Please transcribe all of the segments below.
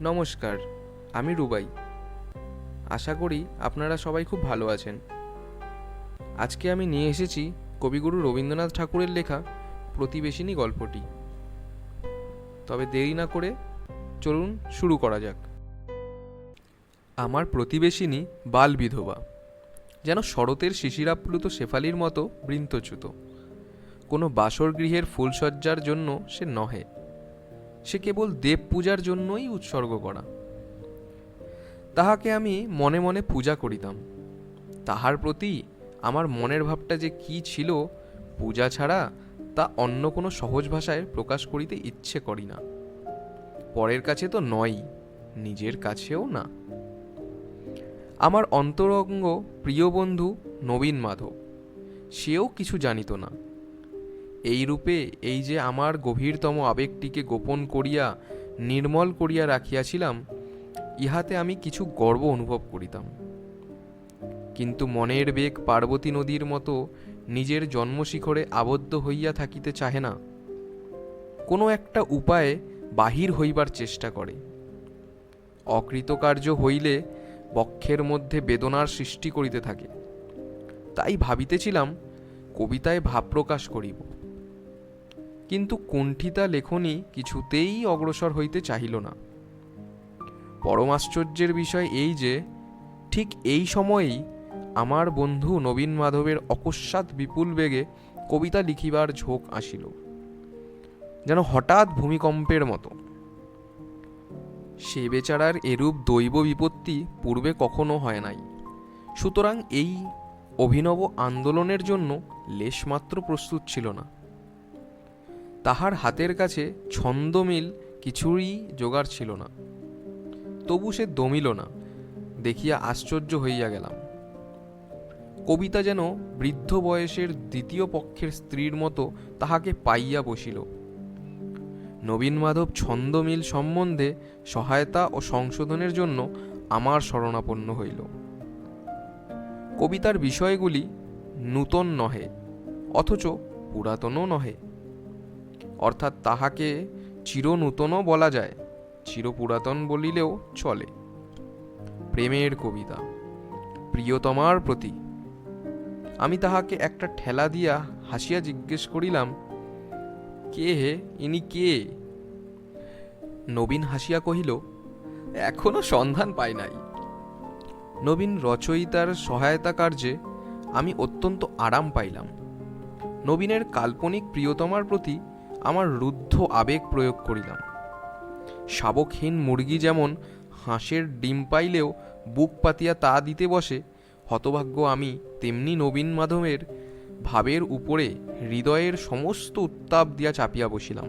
নমস্কার, আমি রুবাই। আশা করি আপনারা সবাই খুব ভালো আছেন। আজকে আমি নিয়ে এসেছি কবিগুরু রবীন্দ্রনাথ ঠাকুরের লেখা প্রতিবেশিনী গল্পটি। তবে দেরি না করে চলুন শুরু করা যাক। আমার প্রতিবেশিনী বাল বিধবা যেন শরতের শিশিরাপ্লুত শেফালির মতো বৃন্তচ্যুত। কোনো বাসর গৃহের ফুলসজ্জার জন্য সে নহে। সে কেবল দেব পূজার জন্যই উৎসর্গ করা। তাহাকে আমি মনে মনে পূজা করিতাম। তাহার প্রতি আমার মনের ভাবটা যে কি ছিল, পূজা ছাড়া তা অন্য কোনো সহজ ভাষায় প্রকাশ করিতে ইচ্ছে করি না। পরের কাছে তো নয়ই নিজের কাছেও না। আমার অন্তরঙ্গ প্রিয় বন্ধু নবীন মাধব, সেও কিছু জানিত না। এই রূপে এই যে আমার গভীরতম আবেগটিকে গোপন করিয়া, নির্মল করিয়া রাখিয়াছিলাম, ইহাতে আমি কিছু গর্ব অনুভব করিতাম। কিন্তু মনের বেগ পার্বতী নদীর মতো নিজের জন্মশিখরে আবদ্ধ হইয়া থাকিতে চাহে না, কোনো একটা উপায়ে বাহির হইবার চেষ্টা করে। অকৃতকার্য হইলে বক্ষের মধ্যে বেদনার সৃষ্টি করিতে থাকে। তাই ভাবিতেছিলাম, কবিতায় ভাব প্রকাশ করিব। কিন্তু কুণ্ঠিতা লেখনী কিছুতেই অগ্রসর হইতে চাহিল না। পরম আশ্চর্যের বিষয় এই যে, ঠিক এই সময়েই আমার বন্ধু নবীন মাধবের অকস্মাৎ বিপুল বেগে কবিতা লিখিবার ঝোঁক আসিল, যেন হঠাৎ ভূমিকম্পের মতো। সে বেচারার এরূপ দৈব বিপত্তি পূর্বে কখনো হয় নাই। সুতরাং এই অভিনব আন্দোলনের জন্য লেশমাত্র প্রস্তুত ছিল না। তাহার হাতের কাছে ছন্দমিল কিছুই জোগাড় ছিল না। তবু সে দমিল না, দেখিয়া আশ্চর্য হইয়া গেলাম। কবিতা যেন বৃদ্ধ বয়সের দ্বিতীয় পক্ষের স্ত্রীর মতো তাহাকে পাইয়া বসিল। নবীন মাধব ছন্দমিল সম্বন্ধে সহায়তা ও সংশোধনের জন্য আমার শরণাপন্ন হইল। কবিতার বিষয়গুলি নূতন নহে, অথচ পুরাতনও নহে। অর্থাৎ তাহাকে চিরনূতনও বলা যায়, চিরপুরাতন বলিলেও চলে। প্রেমের কবিতা, প্রিয়তমার প্রতি। আমি তাহাকে একটা ঠেলা দিয়া হাসিয়া জিজ্ঞেস করিলাম, কে হে, ইনি কে? নবীন হাসিয়া কহিল, এখনও সন্ধান পাই নাই। নবীন রচয়িতার সহায়তা কার্যে আমি অত্যন্ত আরাম পাইলাম। নবীনের কাল্পনিক প্রিয়তমার প্রতি আমার রুদ্ধ আবেগ প্রয়োগ করিলাম। শাবকহীন মুরগি যেমন হাঁসের ডিম পাইলেও বুক পাতিয়া তা দিতে বসে, হতভাগ্য আমি তেমনি নবীন মাধবের ভাবের উপরে হৃদয়ের সমস্ত উত্তাপ দিয়া চাপিয়া বসিলাম।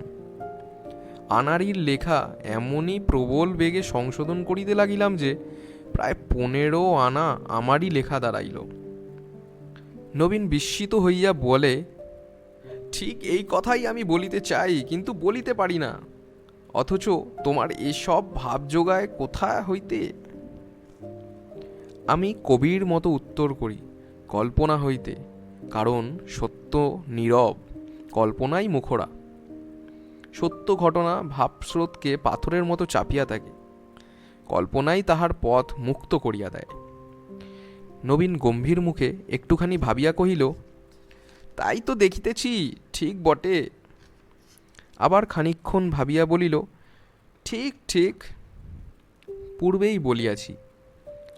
আনারির লেখা এমনই প্রবল বেগে সংশোধন করিতে লাগিলাম যে, প্রায় পনেরো আনা আমারই লেখা দাঁড়াইল। নবীন বিস্মিত হইয়া বলে ঠিক এই কথাই আমি বলিতে চাই, কিন্তু বলিতে পারি না। অথচ তোমার এসব ভাব যোগায় কোথা হইতে? আমি কবির মতো উত্তর করি, কল্পনা হইতে, কারণ সত্য নীরব, কল্পনাই মুখরা। সত্য ঘটনা ভাবস্রোতকে পাথরের মতো চাপিয়া থাকে, কল্পনাই তাহার পথ মুক্ত করিয়া দেয়। নবীন গম্ভীর মুখে একটুখানি ভাবিয়া কহিল তাই তো দেখিতেছি, ঠিক বটে। আবার খানিক্ষণ ভাবিয়া বলিল, ঠিক ঠিক, পূর্বেই বলিয়াছি।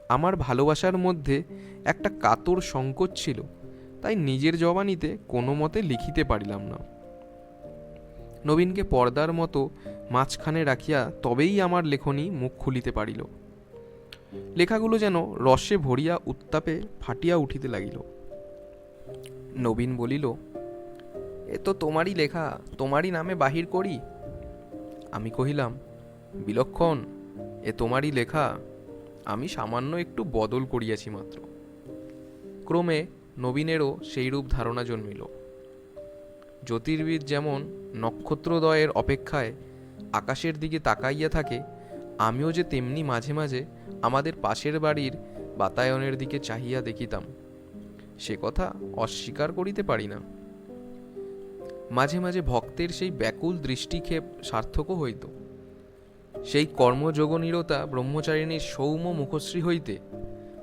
আমার ভালোবাসার মধ্যে একটা কাতর সংকোচ ছিল, তাই নিজের জবানিতে কোনো মতে লিখিতে পারিলাম না। নবীনকে পর্দার মতো মাঝখানে রাখিয়া তবেই আমার লেখনী মুখ খুলিতে পারিল। লেখাগুলো যেন রসে ভরিয়া উত্তাপে ফাটিয়া উঠিতে লাগিল। নবীন বলিল, এ তো তোমারই লেখা, তোমারই নামে বাহির করি? আমি কহিলাম, বিলক্ষণ, এ তোমারই লেখা, আমি সামান্য একটু বদল করিয়াছি মাত্র। ক্রমে নবীনেরও সেইরূপ ধারণা জন্মিল। জ্যোতির্বিদ যেমন নক্ষত্রদয়ের অপেক্ষায় আকাশের দিকে তাকাইয়া থাকে, আমিও যে তেমনি মাঝে মাঝে আমাদের পাশের বাড়ির বাতায়নের দিকে চাহিয়া দেখিতাম। সে কথা অস্বীকার করিতে পারি না। মাঝে মাঝে ভক্তের সেই ব্যাকুল দৃষ্টিক্ষেপ সার্থকও হইত। সেই কর্মযোগনীরতা ব্রহ্মচারিণীর সৌম্য মুখশ্রী হইতে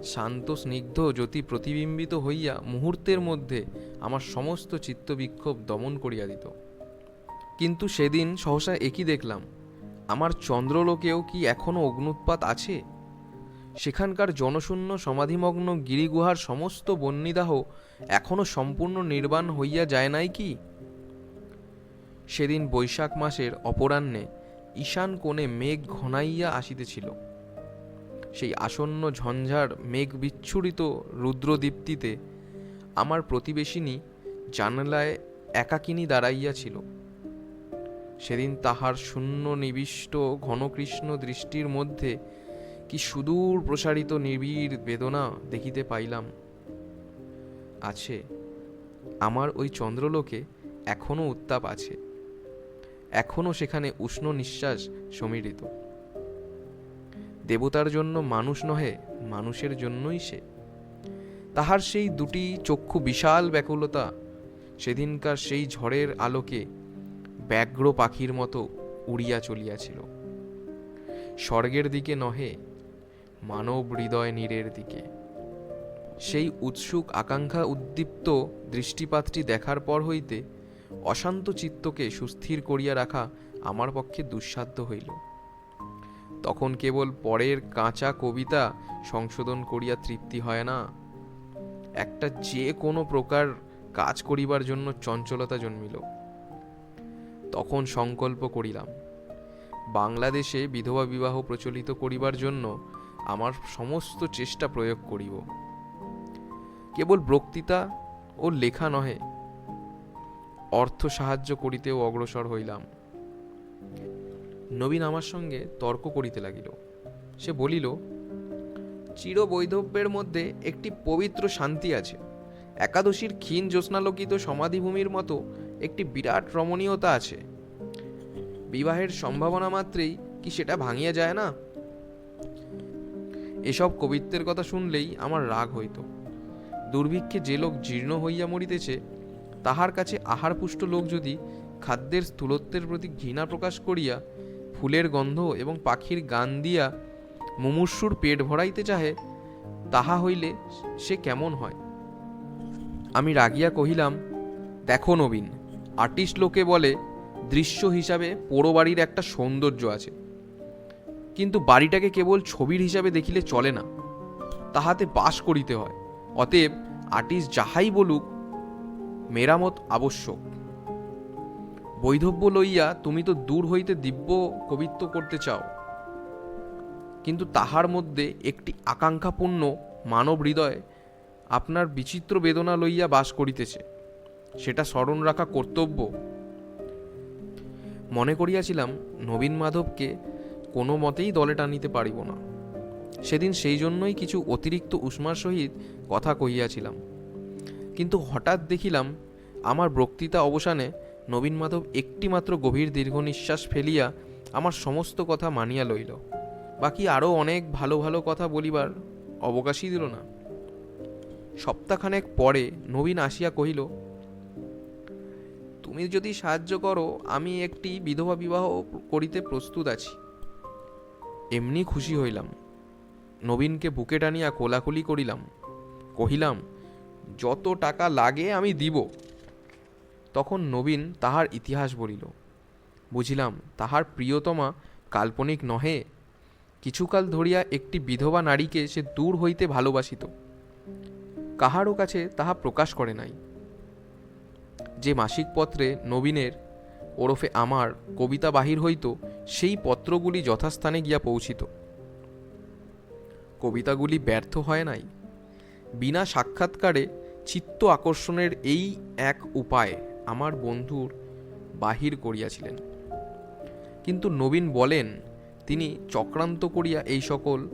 শান্ত স্নিগ্ধ জ্যোতি প্রতিবিম্বিত হইয়া মুহূর্তের মধ্যে আমার সমস্ত চিত্তবিক্ষোভ দমন করিয়া দিত। কিন্তু সেদিন সহসা একই দেখলাম, আমার চন্দ্রলোকেও কি এখনও অগ্নুৎপাত আছে? সেখানকার জনশূন্য সমাধিমগ্ন গিরিগুহার সমস্ত বন্যিদাহ এখনও সম্পূর্ণ নির্বাণ হইয়া যায় নাই কি? সেদিন বৈশাখ মাসের অপরাহ্নে ঈশান কোণে মেঘ ঘনাইয়া আসিতেছিল। সেই আসন্ন ঝঞ্ঝার মেঘ বিচ্ছুরিত রুদ্রদীপ্তিতে আমার প্রতিবেশিনী জানলায় একাকিনী দাঁড়াইয়াছিল সেদিন তাহার শূন্য নিবিষ্ট ঘনকৃষ্ণ দৃষ্টির মধ্যে কি সুদূর প্রসারিত নিবিড় বেদনা দেখিতে পাইলাম। আছে, আমার ওই চন্দ্রলোকে এখনও উত্তাপ আছে। এখনও সেখানে উষ্ণ নিঃশ্বাস সমীরিত দেবতার জন্য মানুষ নহে, মানুষের জন্যই সে। তাহার সেই দুটি চক্ষু বিশাল ব্যাকুলতা, সেদিনকার সেই ঝড়ের আলোকে ব্যাঘ্র পাখির মতো উড়িয়া চলিয়াছিল। স্বর্গের দিকে নহে মানব হৃদয় নীরের দিকে। সেই উৎসুক আকাঙ্ক্ষা উদ্দীপ্ত দৃষ্টিপাতটি দেখার পর হইতে অশান্ত চিত্তকে সুস্থির করিয়া রাখা আমার পক্ষে দুঃসাধ্য হইল। তখন কেবল পরের কাঁচা কবিতা সংশোধন করিয়া তৃপ্তি হয় না। একটা যে কোনো প্রকার কাজ করিবার জন্য চঞ্চলতা জন্মিল। তখন সংকল্প করিলাম, বাংলাদেশে বিধবা বিবাহ প্রচলিত করিবার জন্য আমার সমস্ত চেষ্টা প্রয়োগ করিব। কেবল বক্তৃতা ও লেখা নহে, অর্থ সাহায্য করিতেও অগ্রসর হইলাম। নবীন আমার সঙ্গে তর্ক করিতে লাগিল। সে বলিল চির বৈধব্যের মধ্যে একটি পবিত্র শান্তি আছে। একাদশীর ক্ষীণ জ্যোৎস্নালোকিত সমাধিভূমির মতো একটি বিরাট রমণীয়তা আছে। বিবাহের সম্ভাবনা মাত্রেই কি সেটা ভাঙিয়া যায় না? এসব কবিত্বের কথা শুনলেই আমার রাগ হইত। দুর্ভিক্ষে যে লোক জীর্ণ হইয়া মরিতেছে, তাহার কাছে আহারপুষ্ট লোক যদি খাদ্যের স্থূলত্বের প্রতি ঘৃণা প্রকাশ করিয়া, ফুলের গন্ধ এবং পাখির গান দিয়া মুমূর্ষুর পেট ভরাইতে চাহে, তাহা হইলে সে কেমন হয়? আমি রাগিয়া কহিলাম, দেখো নবীন, আর্টিস্ট লোকে বলে, দৃশ্য হিসাবে পোড়ো বাড়ির একটা সৌন্দর্য আছে। কিন্তু বাড়িটাকে কেবল ছবির হিসাবে দেখিলে চলে না। তাহাতে বাস করিতে হয়। অতএব আর্টিস্ট যাহাই বলুক, মেরামত আবশ্যক। বৈধব্য লইয়া তুমি তো দূর হইতে দিব্য কবিত্ব করতে চাও। কিন্তু তাহার মধ্যে একটি আকাঙ্ক্ষাপূর্ণ মানব হৃদয় আপনার বিচিত্র বেদনা লইয়া বাস করিতেছে। সেটা স্মরণ রাখা কর্তব্য। মনে করিয়াছিলাম, নবীন মাধবকে কোনো মতেই দলে টানিতে পারিব না। সেদিন সেই জন্যই কিছু অতিরিক্ত উষ্মার সহিত কথা কহিয়াছিলাম। কিন্তু হঠাৎ দেখিলাম, আমার বক্তৃতা অবসানে নবীন মাধব একটিমাত্র গভীর দীর্ঘ নিঃশ্বাস ফেলিয়া আমার সমস্ত কথা মানিয়া লইল। বাকি আরও অনেক ভালো ভালো কথা বলিবার অবকাশই দিল না। সপ্তাহখানেক পরে নবীন আসিয়া কহিল, তুমি যদি সাহায্য করো, আমি একটি বিধবা বিবাহ করিতে প্রস্তুত আছি। এমনি খুশি হইলাম। নবীনকে বুকে টানিয়া কোলাকুলি করিলাম। কহিলাম, যত টাকা লাগে আমি দিব। তখন নবীন তাহার ইতিহাস বলিল। বুঝিলাম, তাহার প্রিয়তমা কাল্পনিক নহে। কিছুকাল ধরিয়া একটি বিধবা নারীকে সে দূর হইতে ভালোবাসিত। কাহারও কাছে তাহা প্রকাশ করে নাই। যে মাসিক পত্রে নবীনের ওরফে আমার কবিতা বাহির হইত সেই পত্রগুলি যথাস্থানে গিয়া পৌঁছিত। কবিতাগুলি ব্যর্থ হয় নাই। বিনা সাক্ষাৎকারে চিত্ত আকর্ষণের এই এক উপায় আমার বন্ধুর বাহির করিয়াছিলেন। কিন্তু নবীন বলেন, তিনি চক্রান্ত করিয়া এই সকল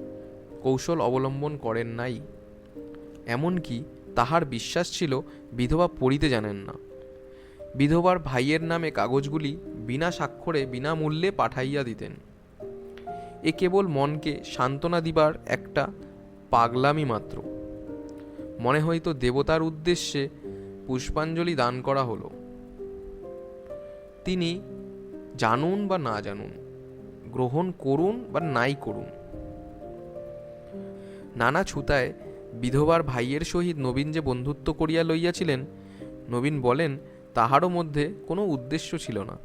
কৌশল অবলম্বন করেন নাই। এমনকি তাহার বিশ্বাস ছিল বিধবা পড়িতে জানেন না। বিধবার ভাইয়ের নামে কাগজগুলি বিনা স্বাক্ষরে বিনামূল্যে পাঠাইয়া দিতেন। এ কেবল মনকে সান্ত্বনা দিবার একটা পাগলামি মাত্র। মনে হয়তো দেবতার উদ্দেশ্যে পুষ্পাঞ্জলি দান করা হলো। তিনি জানুন বা না জানুন, গ্রহণ করুন বা নাই করুন। নানা ছুতায় বিধবার ভাইয়ের সহিত নবীন যে বন্ধুত্ব করিয়া লইয়াছিলেন, নবীন বলেন তাহারও মধ্যে কোনো উদ্দেশ্য ছিল না।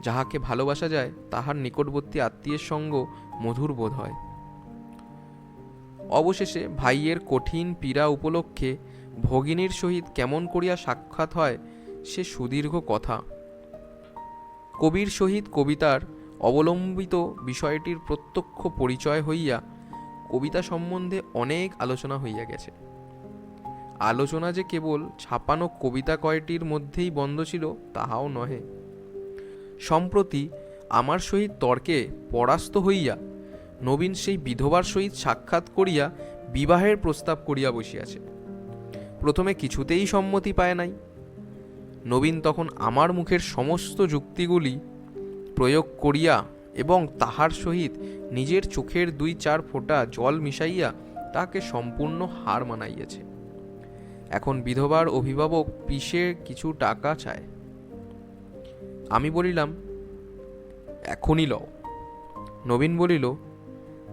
যাহাকে ভালোবাসা যায়, তাহার নিকটবর্তী আত্মীয়ের সঙ্গ মধুর বোধ হয়। অবশেষে ভাইয়ের কঠিন পীড়া উপলক্ষে ভগিনীর সহিত কেমন করিয়া সাক্ষাৎ হয়, সে সুদীর্ঘ কথা। কবির সহিত কবিতার অবলম্বিত বিষয়টির প্রত্যক্ষ পরিচয় হইয়া কবিতা সম্বন্ধে অনেক আলোচনা হইয়া গেছে। আলোচনা যে কেবল ছাপানো কবিতা কয়টির মধ্যেই বন্ধ ছিল, তাহাও নহে। সম্প্রতি আমার সহিত তর্কে পরাস্ত হইয়া নবীন সেই বিধবার সহিত সাক্ষাৎ করিয়া বিবাহের প্রস্তাব করিয়া বসিয়াছে। প্রথমে কিছুতেই সম্মতি পায় নাই। নবীন তখন আমার মুখের সমস্ত যুক্তিগুলি প্রয়োগ করিয়া এবং তাহার সহিত নিজের চোখের দুই চার ফোঁটা জল মিশাইয়া তাকে সম্পূর্ণ হার মানাইয়াছে। এখন বিধবার অভিভাবক পিসে কিছু টাকা চায়। আমি বলিলাম, এখনই লও। নবীন বলিল,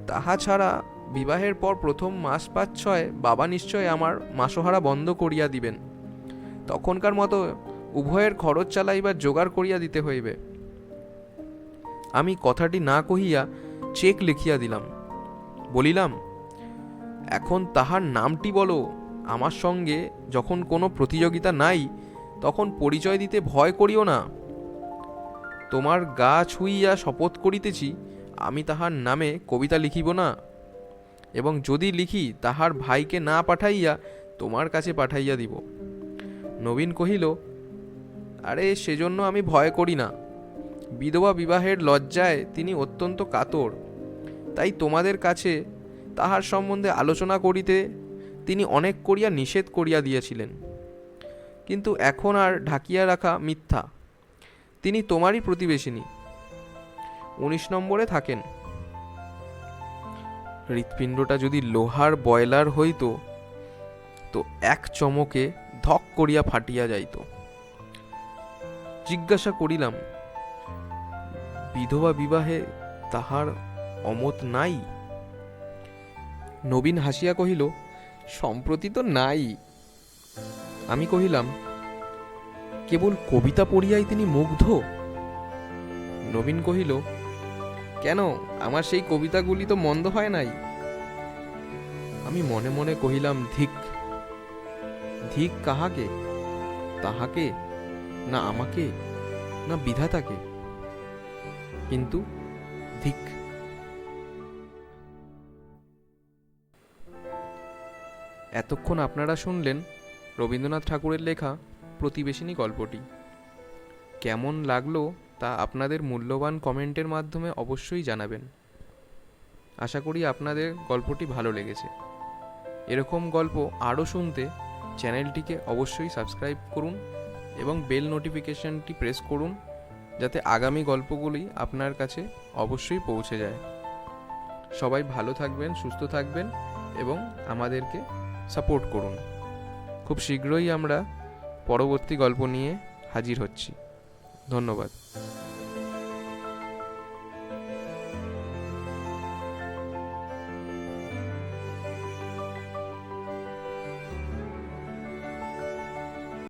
তাহা ছাড়া বিবাহের পর প্রথম মাস পাঁচ ছয় বাবা নিশ্চয় আমার মাসহারা বন্ধ করিয়া দিবেন। তখনকার মতো উভয়ের খরচ চালাইবার জোগাড় করিয়া দিতে হইবে। আমি কথাটি না কহিয়া চেক লিখিয়া দিলাম। বলিলাম, এখন তাহার নামটি বলো। আমার সঙ্গে যখন কোনো প্রতিযোগিতা নাই, তখন পরিচয় দিতে ভয় করিও না। তোমার গা ছুঁইয়া শপথ করিতেছি, আমি তাহার নামে কবিতা লিখিব না। এবং যদি লিখি, তাহার ভাইকে না পাঠাইয়া তোমার কাছে পাঠাইয়া দিব। নবীন কহিল, আরে, সেজন্য আমি ভয় করি না। বিধবা বিবাহের লজ্জায় তিনি অত্যন্ত কাতর। তাই তোমাদের কাছে তাহার সম্বন্ধে আলোচনা করিতে তিনি অনেক করিয়া নিষেধ করিয়া দিয়েছিলেন। কিন্তু এখন আর ঢাকিয়া রাখা মিথ্যা। তিনি তোমারই প্রতিবেশিনী। উনিশ নম্বরে থাকেন। হৃৎপিণ্ডটা যদি লোহার বয়লার হইত, তো এক চমকে ধক করিয়া ফাটিয়া যাইত। জিজ্ঞাসা করিলাম, বিধবা বিবাহে তাহার অমত নাই? নবীন হাসিয়া কহিল সম্প্রতি তো নাই। আমি কহিলাম, কেবল কবিতা পড়িয়াই তিনি মুগ্ধ? নবীন কহিল, কেন? আমার সেই কবিতাগুলি তো মন্দ হয় নাই। আমি মনে মনে কহিলাম, ধিক ধিক কাহাকে? তাহাকে? না আমাকে? না বিধাতাকে? কিন্তু ধিক এতক্ষণ আপনারা শুনলেন রবীন্দ্রনাথ ঠাকুরের লেখা প্রতিবেশিনী গল্পটি। কেমন লাগল তা আপনাদের মূল্যবান কমেন্টের মাধ্যমে অবশ্যই জানাবেন। আশা করি আপনাদের গল্পটি ভালো লেগেছে। এরকম গল্প আরও শুনতে চ্যানেলটিকে অবশ্যই সাবস্ক্রাইব করুন এবং বেল নোটিফিকেশনটি প্রেস করুন যাতে আগামী গল্পগুলি আপনার কাছে অবশ্যই পৌঁছে যায়। সবাই ভালো থাকবেন, সুস্থ থাকবেন এবং আমাদেরকে সাপোর্ট করুন। খুব শীঘ্রই আমরা পরবর্তী গল্প নিয়ে হাজির হচ্ছি। ধন্যবাদ।